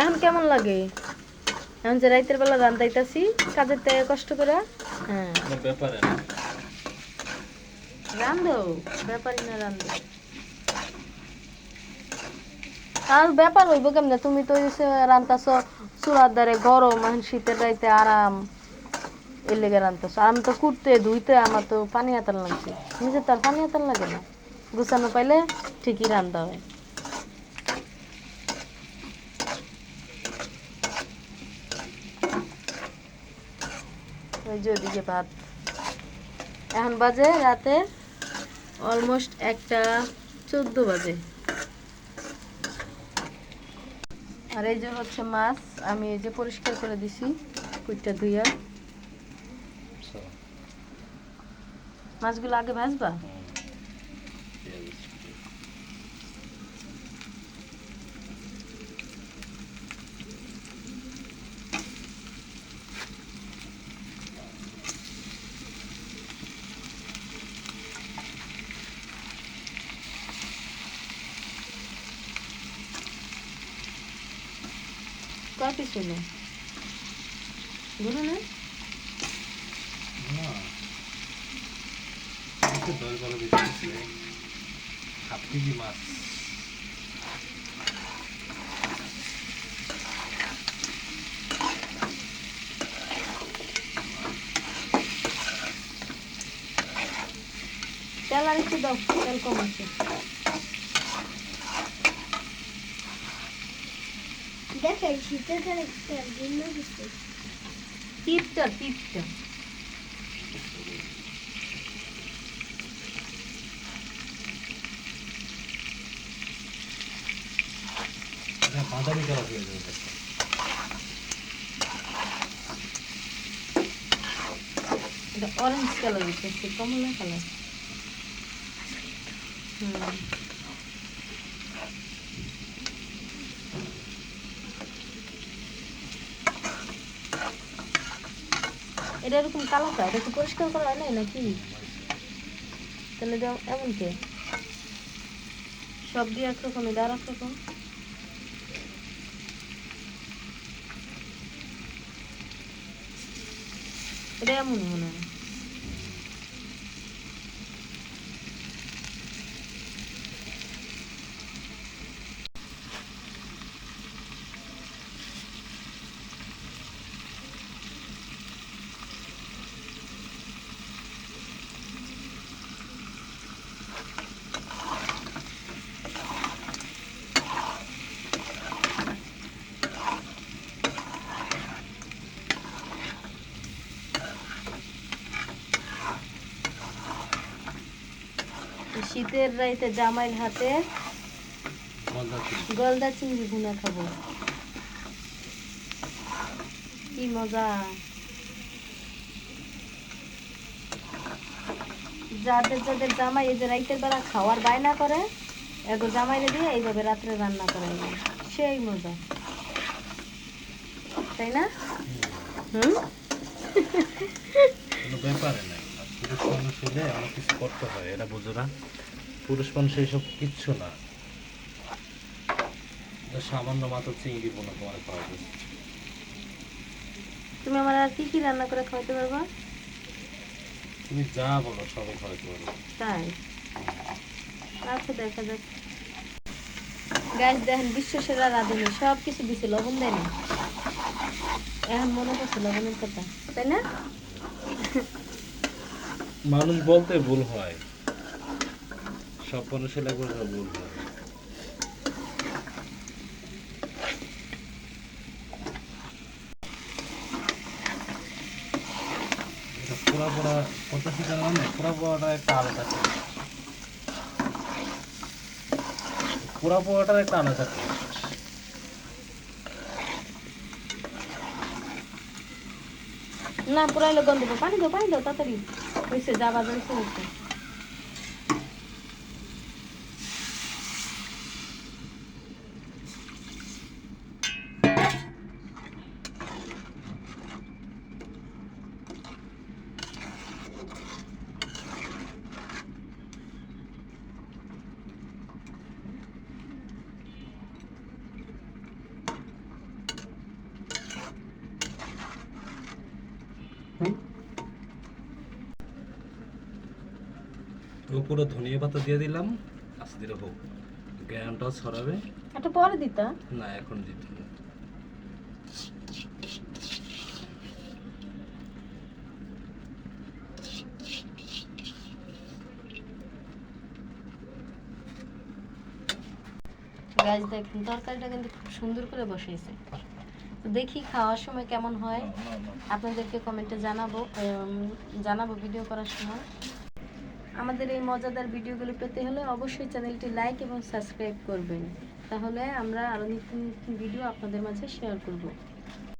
এখন কেমন লাগে? এখন যে রাইতের বেলা রান্দাইতাছি কাজের থেকে কষ্ট করে। হ্যাঁ। ব্যাপারে রান্ধো ব্যাপারই না রান্ধো আর ব্যাপার হইব কেমনে? তুমি তো এসে রান্তাছ চুলার দ্বারে গরম এখন শীতের রাইতে আরাম। এর লেগে রান্তাছ। আমি তো কুটতে ধুইতে আমার তো পানি হাতার লাগছে। নিজে তার পানি হাতার লাগে না। গুছানো পাইলে ঠিকই রান্ধা হয়। ওই যে ওদিকে ভাত। এখন বাজে রাতে অলমোস্ট একটা চোদ্দ বাজে। আর এই যে হচ্ছে মাছ আমি এই যে পরিষ্কার করে দিছি কুইটটা ধুইয়া। আচ্ছা, মাছগুলো আগে ভাজবা হুম। পেঁয়াজ। পিস হলো গুলো না। না। একটু বেশি হাফ কেজি মাছ। তেল আর একটু দাও তেল কম আছে। দেখেন শীতের একটা ভিন্ন কিছু। টিপটা টিপটা এটা বাদামি কালার হয়ে যাবে। এটা অরেঞ্জ কালার হচ্ছে কমলা কালার হুম। এটা এরকম কালারটা, এটা কি পরিষ্কার করা হয় নাই নাকি? তাহলে এমন কে? সব দিয়ে একরকম, এটা আর একরকম এটা এমন মনে হয়। শীতের রাইতে জামাইল হাতে গলদা চিংড়ি। ভুনা খাব। কি মজা। যাদের যাদের জামাই এই যে রাইতের বেলা খাওয়ার বায়না করে এগো জামাইরে দিয়ে এইভাবে রাত্রে রান্না করে সেই মজা। তাই না? হুম। ব্যাপারে আর পুরুষ মানুষ হলে অনেক কিছু করতে হয় এটা বুঝো না। পুরুষ মানুষ এইসব কিচ্ছু না। সামান্য মাত্র চিংড়ি বোনা তোমার তুমি আমার আর কি কি রান্না করে খাওয়াতে পারবা? তুমি যা বলো সবই খাওয়াতে পারো তাই? আচ্ছা দেখা যাক। গাছ দেখেন বিশ্ব সেরা রাঁধুনি সব কিছু দিছে লবণ দেয় না এখন মনে করছে লবণের কথা তাই না? মানুষ বলতে ভুল হয়। সব মানুষের লাগবে ভুল হয়। টাকা মানে একটা আলাদা আলাদা না পুরাইলে গন্ধ। পানি দাও পানি দাও, তাড়াতাড়ি। precisava do açúcar. Thank উপরে ধনিয়া পাতা দিয়ে দিলাম। আস্তে ধীরে হোক জ্ঞানটাও ছড়াবে। একটু পরে দিতা? না এখন দিতে। গাছ দেখুন তরকারিটা কিন্তু খুব সুন্দর করে বসিয়েছে। দেখি খাওয়ার সময় কেমন হয়। আপনাদেরকে কমেন্টে জানাব জানাব ভিডিও করার সময়। আমাদের এই মজাদার ভিডিওগুলো পেতে হলে অবশ্যই চ্যানেলটি লাইক এবং সাবস্ক্রাইব করবেন। তাহলে আমরা আরও নিত্য নতুন ভিডিও আপনাদের মাঝে শেয়ার করব।